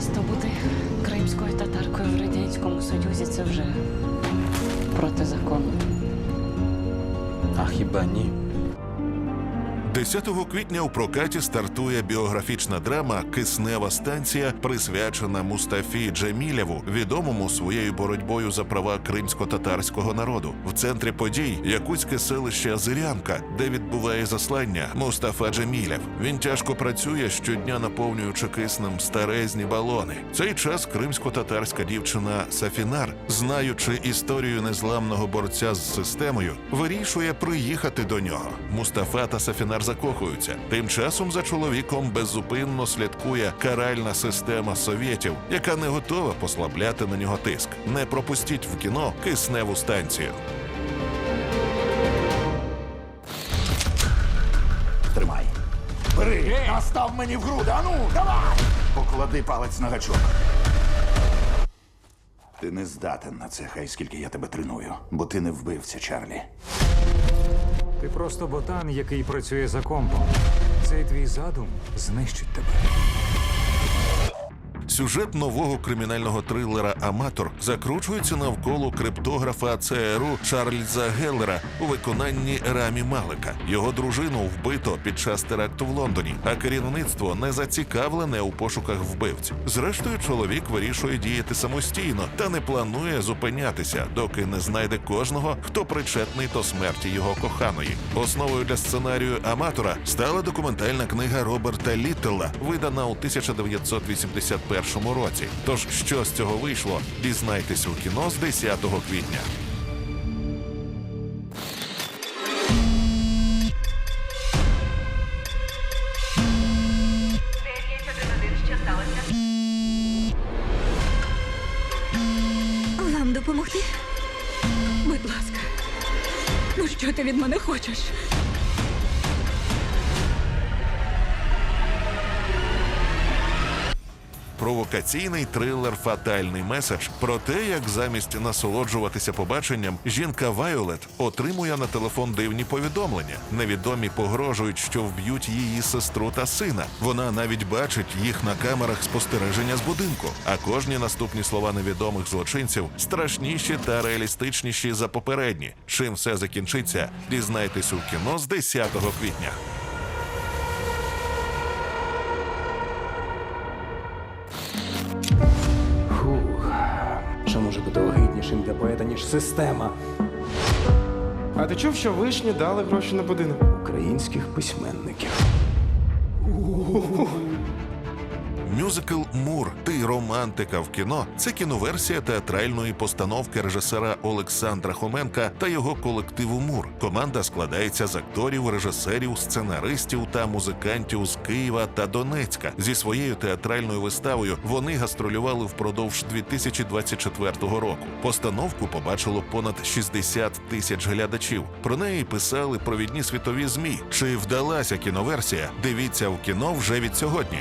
Часто бути кримською татаркою в Радянському Союзі це вже протизаконно. А хіба ні? 10 квітня у прокаті стартує біографічна драма Киснева станція, присвячена Мустафі Джемілєву, відомому своєю боротьбою за права кримсько-татарського народу. В центрі подій якутське селище Азирянка, де відбуває заслання Мустафа Джемілєв. Він тяжко працює щодня, наповнюючи киснем старезні балони. Цей час кримсько-татарська дівчина Сафінар, знаючи історію незламного борця з системою, вирішує приїхати до нього. Мустафа та Сафінар закохуються. Тим часом за чоловіком беззупинно слідкує каральна система совєтів, яка не готова послабляти на нього тиск. Не пропустіть в кіно кисневу станцію. Тримай. Бери, настав мені в груди. Ану, давай! Поклади палець на гачок. Ти не здатен на це, хай скільки я тебе треную, бо ти не вбивця, Чарлі. Ти просто ботан, який працює за компом. Цей твій задум знищить тебе. Сюжет нового кримінального трилера Аматор закручується навколо криптографа ЦРУ Чарльза Геллера у виконанні Рамі Малика. Його дружину вбито під час теракту в Лондоні, а керівництво не зацікавлене у пошуках вбивць. Зрештою, чоловік вирішує діяти самостійно та не планує зупинятися, доки не знайде кожного, хто причетний до смерті його коханої. Основою для сценарію Аматора стала документальна книга Роберта Літтела, видана у 1981 році. Тож, що з цього вийшло, дізнайтесь у кіно з 10 квітня. Вам допомогти? Будь ласка. Ну що ти від мене хочеш? Провокаційний трилер Фатальний меседж про те, як замість насолоджуватися побаченням, жінка Вайолет отримує на телефон дивні повідомлення. Невідомі погрожують, що вб'ють її сестру та сина. Вона навіть бачить їх на камерах спостереження з будинку. А кожні наступні слова невідомих злочинців страшніші та реалістичніші за попередні. Чим все закінчиться, дізнайтесь у кіно з 10 квітня. Поета, ніж система А ти чув, що вишні дали гроші на будинок? українських письменників? Мюзикл Мур Ти романтика в кіно це кіноверсія театральної постановки режисера Олександра Хоменка та його колективу Мур. Команда складається з акторів, режисерів, сценаристів та музикантів з Києва та Донецька. Зі своєю театральною виставою вони гастролювали впродовж 2024 року. Постановку побачило понад 60 тисяч глядачів. Про неї писали провідні світові змі. Чи вдалася кіноверсія? Дивіться в кіно вже від сьогодні.